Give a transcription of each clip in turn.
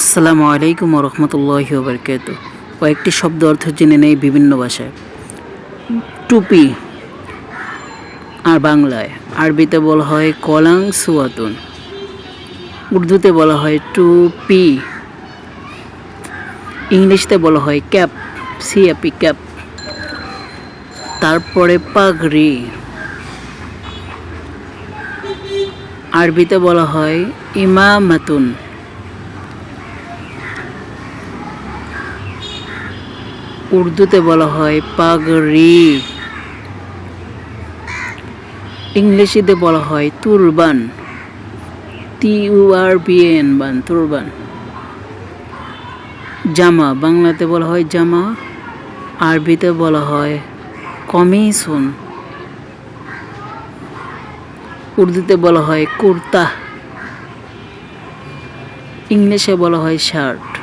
আসসালামু আলাইকুম রহমতুল্লাহি ওবরকাত কয়েকটি শব্দ অর্থ জেনে নেই বিভিন্ন ভাষায়। টুপি, আর বাংলায়। আরবিতে বলা হয় কলাং সুয়াতুন। উর্দুতে বলা হয় টুপি। ইংলিশতে বলা হয় ক্যাপ, সিএপি ক্যাপ। তারপরে পাগড়ি। আরবিতে বলা হয় ইমামাতুন। উর্দুতে বলা হয় পাগড়ি ইংলিশিতে বলা হয় তুরবান। টি আর বি এন বান, তুরবান। জামা, বাংলাতে বলা হয় জামা, আরবিতে বলা হয় কমিশন। উর্দুতে বলা হয় কুর্তা। ইংলিশে বলা হয় শার্ট।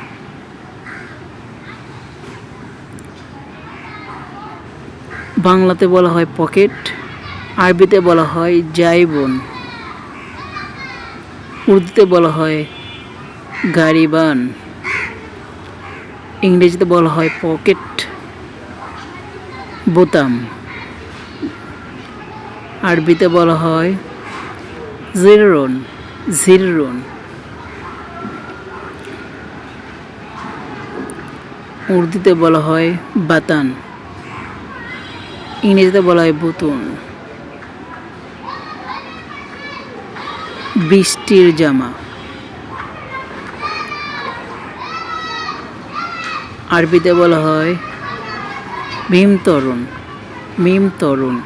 বাংলাতে বলা হয় পকেট, আরবিতে বলা হয় জাইবন। উর্দুতে বলা হয় গাড়িবান ইংরেজিতে বলা হয় পকেট, বোতাম। আরবিতে বলা হয় জিররন জিররন। উর্দুতে বলা হয় বাতান। ইংরেজিতে বলা হয় বুতুন। বৃষ্টির জামা। আরবিতে বলা হয় ভীম তরুণ, মিম তরুণ।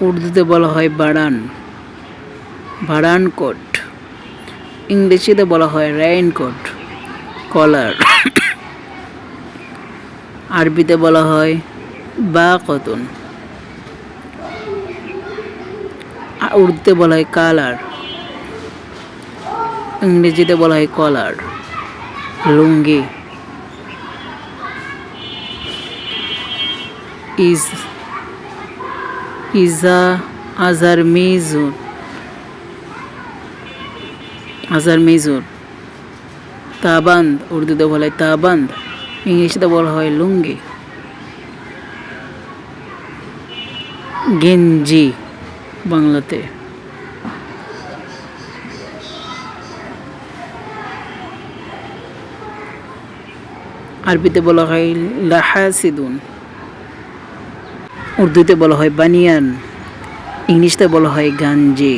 উর্দুতে বলা হয় বাড়ান বাড়ান কোট ইংরেজিতে বলা হয় রেইনকোট, কলার। আরবিতে বলা হয় বা কতন উর্দুতে বলা হয় কালার। ইংরেজিতে বলা হয় কলার। লুঙ্গি। ইজ ইজা, আজার মিজুর আজার মিজুর তাবান্দ। উর্দুতে বলা হয় তাবান্দ। ইংলিশে বলা হয় লুঙ্গি। গেঞ্জি বাংলাতে। আরবিতে বলা হয় লাহাসিদুন। উর্দুতে বলা হয় বানিয়ান। ইংলিশতে বলা হয় গাঞ্জি।